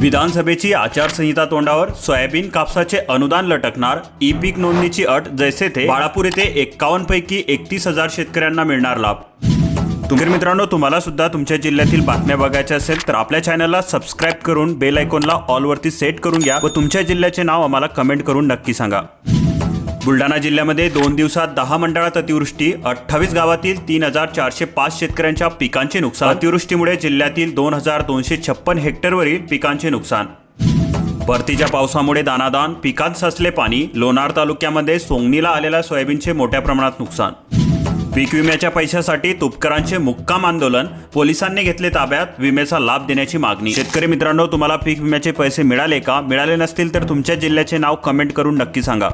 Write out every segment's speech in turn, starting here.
विधानसभेची आचारसंहिता तोंडावर सोयाबीन कापसाचे अनुदान लटकणार ई पीक नोंदणीची अट जैसे थे बाळापूर येथे एक्कावन्न पैकी एकतीस हजार शेतकऱ्यांना मिळणार लाभ. तुम्ही मित्रांनो तुम्हाला सुद्धा तुमच्या जिल्ह्यातील बातम्या बघायच्या असेल तर आपल्या चॅनलला सबस्क्राईब करून बेल आयकॉनला ऑलवरती सेट करून घ्या व तुमच्या जिल्ह्याचे नाव आम्हाला कमेंट करून नक्की सांगा. बुलढाणा जिल्ह्यामध्ये दोन दिवसात दहा मंडळात अतिवृष्टी अठ्ठावीस गावातील तीन हजार चारशे पाच शेतकऱ्यांच्या पिकांचे नुकसान. अतिवृष्टीमुळे जिल्ह्यातील दोन हजार दोनशे छप्पन हेक्टरवरील पिकांचे नुकसान. परतीच्या पावसामुळे दानादान पिकात साचले पाणी लोणार तालुक्यामध्ये सोंगणीला आलेल्या सोयाबीनचे मोठ्या प्रमाणात नुकसान. पीक विम्याच्या पैशासाठी तुपकरांचे मुक्काम आंदोलन पोलिसांनी घेतले ताब्यात विम्याचा लाभ देण्याची मागणी. शेतकरी मित्रांनो तुम्हाला पीक विम्याचे पैसे मिळाले का? मिळाले नसतील तर तुमच्या जिल्ह्याचे नाव कमेंट करून नक्की सांगा.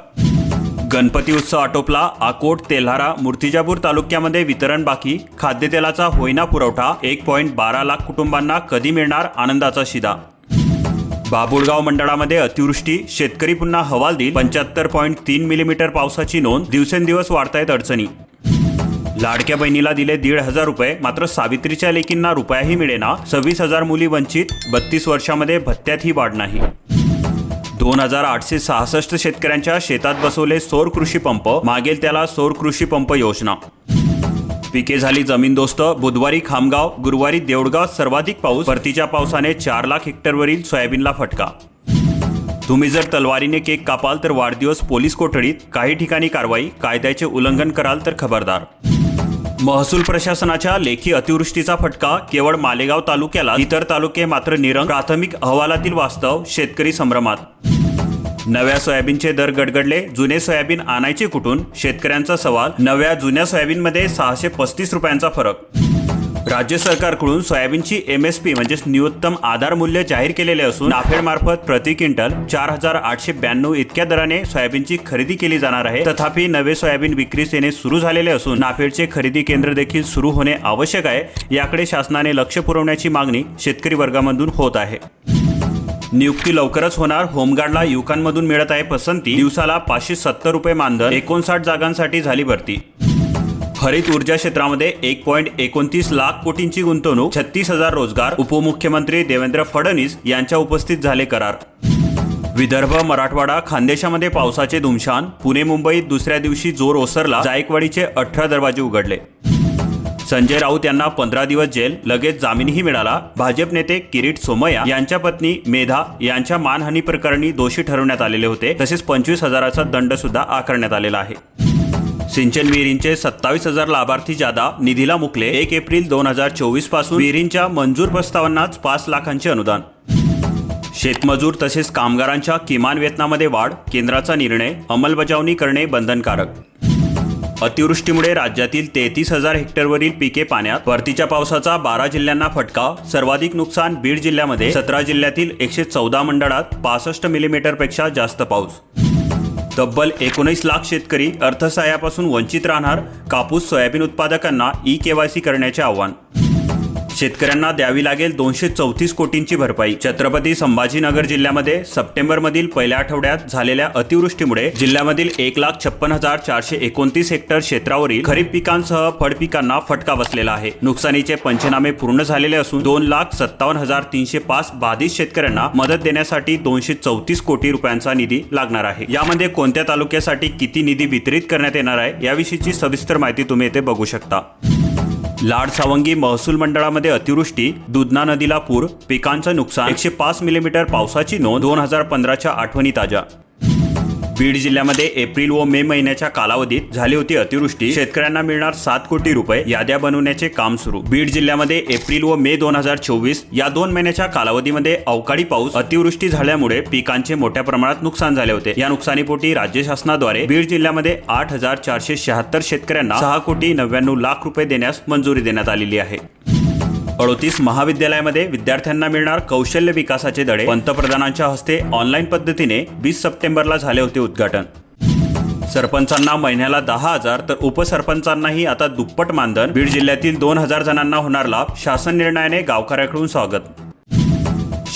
गणपती उत्सव आटोपला. आकोट तेल्हारा मूर्तिजापूर तालुक्यामध्ये वितरण बाकी. खाद्यतेलाचा होईना पुरवठा. एक पॉईंट बारा लाख कुटुंबांना कधी मिळणार आनंदाचा शिदा? बाबुळगाव मंडळामध्ये अतिवृष्टी. शेतकरी पुन्हा हवालदिल पंच्याहत्तर पॉईंट तीन मिलीमीटर पावसाची नोंद. दिवसेंदिवस वाढतायत अडचणी. लाडक्या बहिणीला दिले दीड हजार रुपये. मात्र सावित्रीच्या लेकींना रुपयाही मिळेना. सव्वीस हजार मुली वंचित. बत्तीस वर्षामध्ये भत्त्यातही वाढ नाही. दोन हजार आठशे सहासष्ट शेतकऱ्यांच्या शेतात बसवले सौर कृषी पंप मागेल त्याला सौर कृषी पंप योजना. पिके झाली जमीनदोस्त बुधवारी खामगाव गुरुवारी देवडगाव सर्वाधिक पाऊस परतीच्या पावसाने चार लाख हेक्टरवरील सोयाबीनला फटका. तुम्ही जर तलवारीने केक कापाल तर वाढदिवस पोलीस कोठडीत काही ठिकाणी कारवाई कायद्याचे उल्लंघन कराल तर खबरदार. महसूल प्रशासनाच्या लेखी अतिवृष्टीचा फटका केवळ मालेगाव तालुक्याला इतर तालुके मात्र निरंग प्राथमिक अहवालातील वास्तव शेतकरी संभ्रमात. नव्या सोयाबीनचे दर गडगडले जुने सोयाबीन आणायचे कुठून? शेतकऱ्यांचा सवाल नव्या जुन्या सोयाबीनमध्ये सहाशे पस्तीस रुपयांचा फरक. राज्य सरकारकडून सोयाबीनची एम एस पी म्हणजेच न्यूनतम आधार मूल्य जाहीर केलेले असून नाफेड मार्फत प्रति क्विंटल चार हजार आठशे ब्याण्णव इतक्या दराने सोयाबीनची खरेदी केली जाणार आहे. तथापि नवे सोयाबीन विक्रीस येणे सुरू झालेले असून नाफेडचे खरेदी केंद्र देखील सुरू होणे आवश्यक आहे. याकडे शासनाने लक्ष पुरवण्याची मागणी शेतकरी वर्गामधून होत आहे. नियुक्ती लवकरच होणार. होमगार्डला युवकांमधून मिळत आहे पसंती. दिवसाला पाचशे सत्तर रुपये मानधन. एकोणसाठ जागांसाठी झाली भरती. हरित ऊर्जा क्षेत्रामध्ये एक पॉईंट एकोणतीस लाख कोटींची गुंतवणूक छत्तीस हजार रोजगार. उपमुख्यमंत्री देवेंद्र फडणवीस यांच्या उपस्थित झाले करार. विदर्भ मराठवाडा खानदेशामध्ये पावसाचे धुमशान पुणे मुंबईत दुसऱ्या दिवशी जोर ओसरला. जायकवाडीचे अठरा दरवाजे उघडले. संजय राऊत यांना पंधरा दिवस जेल लगेच जामीनही मिळाला. भाजप नेते किरीट सोमय्या यांच्या पत्नी मेधा यांच्या मानहानी प्रकरणी दोषी ठरवण्यात आलेले होते. तसेच पंचवीस हजाराचा दंड सुद्धा आकारण्यात आलेला आहे. सिंचन विहिरींचे सत्तावीस हजार लाभार्थी जादा निधीला मुकले. एक एप्रिल दोन हजार चोवीसपासून विहिरींच्या मंजूर प्रस्तावांनाच पाच लाखांचे अनुदान. शेतमजूर तसेच कामगारांच्या किमान वेतनामध्ये वाढ केंद्राचा निर्णय अंमलबजावणी करणे बंधनकारक. अतिवृष्टीमुळे राज्यातील तेहतीस हजार हेक्टरवरील पिके पाण्यात परतीच्या पावसाचा बारा जिल्ह्यांना फटका सर्वाधिक नुकसान बीड जिल्ह्यामध्ये सतरा जिल्ह्यातील एकशे चौदा मंडळात पासष्ट मिलीमीटरपेक्षा जास्त पाऊस. तब्बल एकोणीस लाख शेतकरी अर्थसहाय्यापासून वंचित राहणार कापूस सोयाबीन उत्पादकांना ई केवायसी करण्याचे आव्हान. शेतकऱ्यांना द्यावी लागेल दोनशे चौतीस कोटींची भरपाई. छत्रपती संभाजीनगर जिल्ह्यामध्ये सप्टेंबरमधील पहिल्या आठवड्यात झालेल्या अतिवृष्टीमुळे जिल्ह्यामधील एक लाख छप्पन हजार चारशे एकोणतीस हेक्टर क्षेत्रावरील खरीप पिकांसह फळपिकांना फटका बसलेला आहे. नुकसानीचे पंचनामे पूर्ण झालेले असून दोन लाख सत्तावन्न हजार तीनशे पाच बाधित शेतकऱ्यांना मदत देण्यासाठी दोनशे चौतीस कोटी रुपयांचा निधी लागणार आहे. यामध्ये कोणत्या तालुक्यासाठी किती निधी वितरित करण्यात येणार आहे याविषयीची सविस्तर माहिती तुम्ही येथे बघू शकता. लाड सावंगी महसूल मंडळामध्ये अतिवृष्टी दुधना नदीला पूर पिकांचं नुकसान एकशे पाच मिलीमीटर पावसाची नोंद दोन हजार पंधराच्या आठवणी ताज्या. बीड जिल्ह्यामध्ये एप्रिल व मे महिन्याच्या कालावधीत झाली होती अतिवृष्टी. शेतकऱ्यांना मिळणार सात कोटी रुपये. याद्या बनवण्याचे काम सुरू. बीड जिल्ह्यामध्ये एप्रिल व मे दोन हजार चोवीस या दोन महिन्याच्या कालावधीमध्ये अवकाळी पाऊस अतिवृष्टी झाल्यामुळे पिकांचे मोठ्या प्रमाणात नुकसान झाले होते. या नुकसानीपोटी राज्य शासनाद्वारे बीड जिल्ह्यामध्ये आठ हजार चारशे शहात्तर शेतकऱ्यांना सहा कोटी नव्याण्णव लाख रुपये देण्यास मंजुरी देण्यात आलेली आहे. अडोतीस महाविद्यालयामध्ये विद्यार्थ्यांना मिळणार कौशल्य विकासाचे धडे. पंतप्रधानांच्या हस्ते ऑनलाईन पद्धतीने वीस सप्टेंबरला झाले होते उद्घाटन. सरपंचांना महिन्याला दहा हजार तर उपसरपंचांनाही आता दुप्पट मानधन. बीड जिल्ह्यातील दोन हजार जणांना होणार लाभ. शासन निर्णयाने गावकऱ्याकडून स्वागत.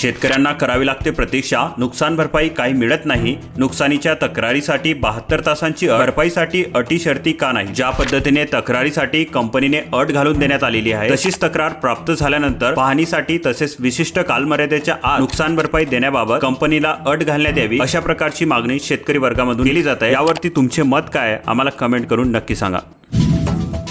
शेतकऱ्यांना करावी लागते प्रतीक्षा नुकसान भरपाई काही मिळत नाही नुकसानीच्या तक्रारीसाठी बहात्तर तासांची भरपाईसाठी अटी शर्ती का नाही? ज्या पद्धतीने तक्रारीसाठी कंपनीने अट घालून देण्यात आलेली आहे तशीच तक्रार प्राप्त झाल्यानंतर पाहणीसाठी तसेच विशिष्ट कालमर्यादेच्या आत नुकसान भरपाई देण्याबाबत कंपनीला अट घालण्यात यावी अशा प्रकारची मागणी शेतकरी वर्गामधून केली जात आहे. यावरती तुमचे मत काय आहे? आम्हाला कमेंट करून नक्की सांगा.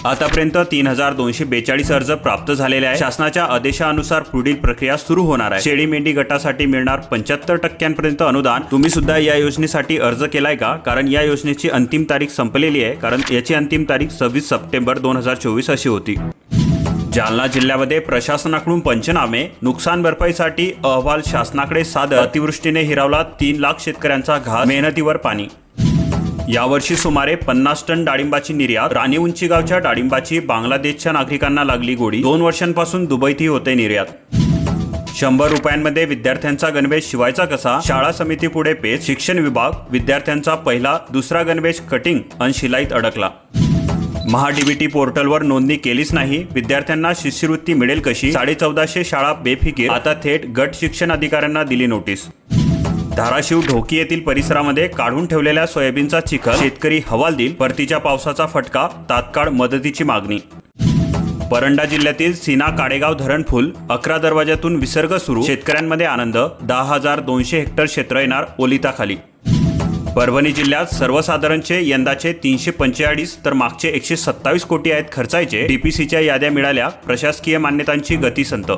आतापर्यंत तीन हजार दोनशे बेचाळीस अर्ज प्राप्त झालेले आहे शासनाच्या आदेशानुसार पुढील प्रक्रिया सुरू होणार आहे. शेळी मेंढी गटासाठी मिळणार पंच्याहत्तर टक्क्यांपर्यंत अनुदान. तुम्ही सुद्धा या योजनेसाठी अर्ज केलाय का? कारण या योजनेची अंतिम तारीख संपलेली आहे. कारण याची अंतिम तारीख सव्वीस सप्टेंबर दोन हजार चोवीस अशी होती. जालना जिल्ह्यामध्ये प्रशासनाकडून पंचनामे. नुकसान भरपाईसाठी अहवाल शासनाकडे सादर. अतिवृष्टीने हिरावला तीन लाख शेतकऱ्यांचा घास. मेहनतीवर पाणी. यावर्षी सुमारे पन्नास टन डाळिंबाची निर्यात राणी उंचीगावच्या डाळिंबाची बांगलादेशच्या नागरिकांना लागली गोडी. दोन वर्षांपासून दुबईतही होते निर्यात. शंभर रुपयांमध्ये विद्यार्थ्यांचा गणवेश शिवायचा कसा? शाळा समितीपुढे पेच. शिक्षण विभाग विद्यार्थ्यांचा पहिला दुसरा गणवेश कटिंग आणि शिलाईत अडकला. महाडीबीटी पोर्टलवर नोंदणी केलीच नाही. विद्यार्थ्यांना शिष्यवृत्ती मिळेल कशी? साडे चौदाशे शाळा बेफिकीर. आता थेट गट शिक्षण अधिकाऱ्यांना दिली नोटीस. धाराशिव ढोकी येथील परिसरामध्ये काढून ठेवलेल्या सोयाबीनचा चिखल शेतकरी हवालदिल परतीच्या पावसाचा फटका तात्काळ मदतीची मागणी. परंडा जिल्ह्यातील सीना काडेगाव धरण फुल अकरा दरवाज्यातून विसर्ग सुरू. शेतकऱ्यांमध्ये आनंद दहा हजार दोनशे हेक्टर क्षेत्र येणार ओलिताखाली. परभणी जिल्ह्यात सर्वसाधारणचे यंदाचे तीनशे पंचेचाळीस तर मागचे एकशे सत्तावीस कोटी आहेत खर्चायचे. डीपीसीच्या याद्या मिळाल्या प्रशासकीय मान्यतांची गती संत.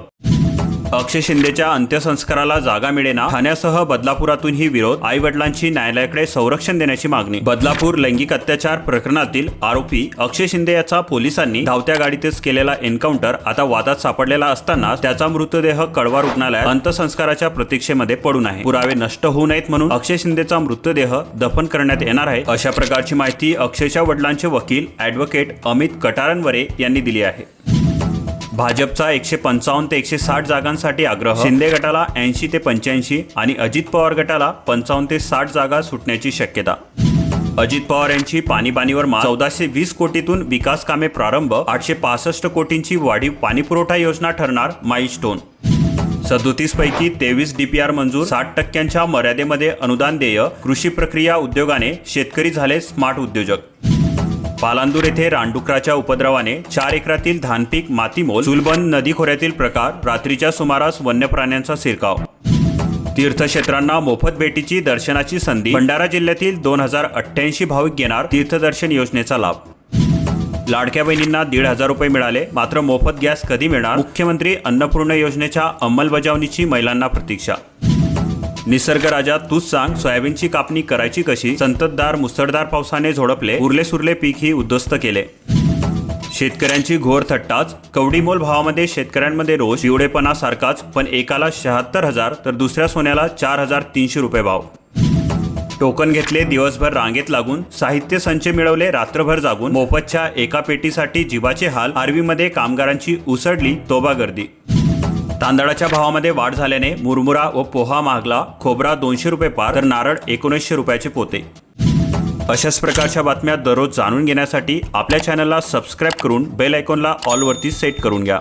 अक्षय शिंदेच्या अंत्यसंस्काराला जागा मिळेना ठाण्यासह बदलापुरातूनही विरोध आई वडिलांची न्यायालयाकडे संरक्षण देण्याची मागणी. बदलापूर लैंगिक अत्याचार प्रकरणातील आरोपी अक्षय शिंदे याचा पोलिसांनी धावत्या गाडीतच केलेला एन्काउंटर आता वादात सापडलेला असताना त्याचा मृतदेह कळवा रुग्णालयात अंत्यसंस्काराच्या प्रतीक्षेमध्ये पडून आहे. पुरावे नष्ट होऊ नयेत म्हणून अक्षय शिंदेचा मृतदेह दफन करण्यात येणार आहे. अशा प्रकारची माहिती अक्षयच्या वडिलांचे वकील ॲडव्होकेट अमित कटारनवरे यांनी दिली आहे. भाजपचा एकशे पंचावन्न ते एकशे साठ जागांसाठी आग्रह. शिंदे गटाला ऐंशी ते पंच्याऐंशी आणि अजित पवार गटाला पंचावन्न ते साठ जागा सुटण्याची शक्यता. अजित पवार यांची पाणीबाणीवर मात. चौदाशे वीस कोटीतून विकास कामे प्रारंभ. आठशे पासष्ट कोटींची वाढीव पाणीपुरवठा योजना ठरणार माईलस्टोन. सदोतीस पैकी तेवीस डीपीआर मंजूर. साठ टक्क्यांच्या मर्यादेमध्ये अनुदान देय. कृषी प्रक्रिया उद्योगाने शेतकरी झाले स्मार्ट उद्योजक. पालांदूर येथे रानडुकराच्या उपद्रवाने चार एकरातील धानपीक मातीमोल चुलबंद नदी खोऱ्यातील प्रकार रात्रीच्या सुमारास वन्य प्राण्यांचा शिरकाव. तीर्थक्षेत्रांना मोफत भेटीची दर्शनाची संधी भंडारा जिल्ह्यातील दोन हजार अठ्ठ्याऐंशी भाविक घेणार तीर्थदर्शन योजनेचा लाभ. लाडक्या बहिणींना दीड हजार रुपये मिळाले मात्र मोफत गॅस कधी मिळणार? मुख्यमंत्री अन्नपूर्ण योजनेच्या अंमलबजावणीची महिलांना प्रतीक्षा. निसर्गराजा तूच सांग सोयाबीनची कापणी करायची कशी? संततधार मुसळधार पावसाने झोडपले उरले सुरले पीक ही उद्ध्वस्त केले. शेतकऱ्यांची घोर थट्टाच कवडीमोल भावामध्ये शेतकऱ्यांमध्ये रोष पिवळेपणा सारखाच पण एकाला शहात्तर हजार तर दुसऱ्या सोन्याला चार हजार तीनशे रुपये भाव. टोकन घेतले दिवसभर रांगेत लागून साहित्य संच मिळवले रात्रभर जागून मोफतच्या एका पेटीसाठी जीवाचे हाल आर्वीमध्ये कामगारांची उसडली तोबा गर्दी तांदळाच्या भावामध्ये वाढ झाल्याने मुरमुरा व पोहा महागला खोबरा दोनशे रुपये पार तर नारळ एकोणीसशे रुपयाचे पोते. अशाच प्रकारच्या बातम्या दररोज जाणून घेण्यासाठी आपल्या चॅनलला सबस्क्राईब करून बेल आयकॉनला ऑलवरती सेट करून घ्या.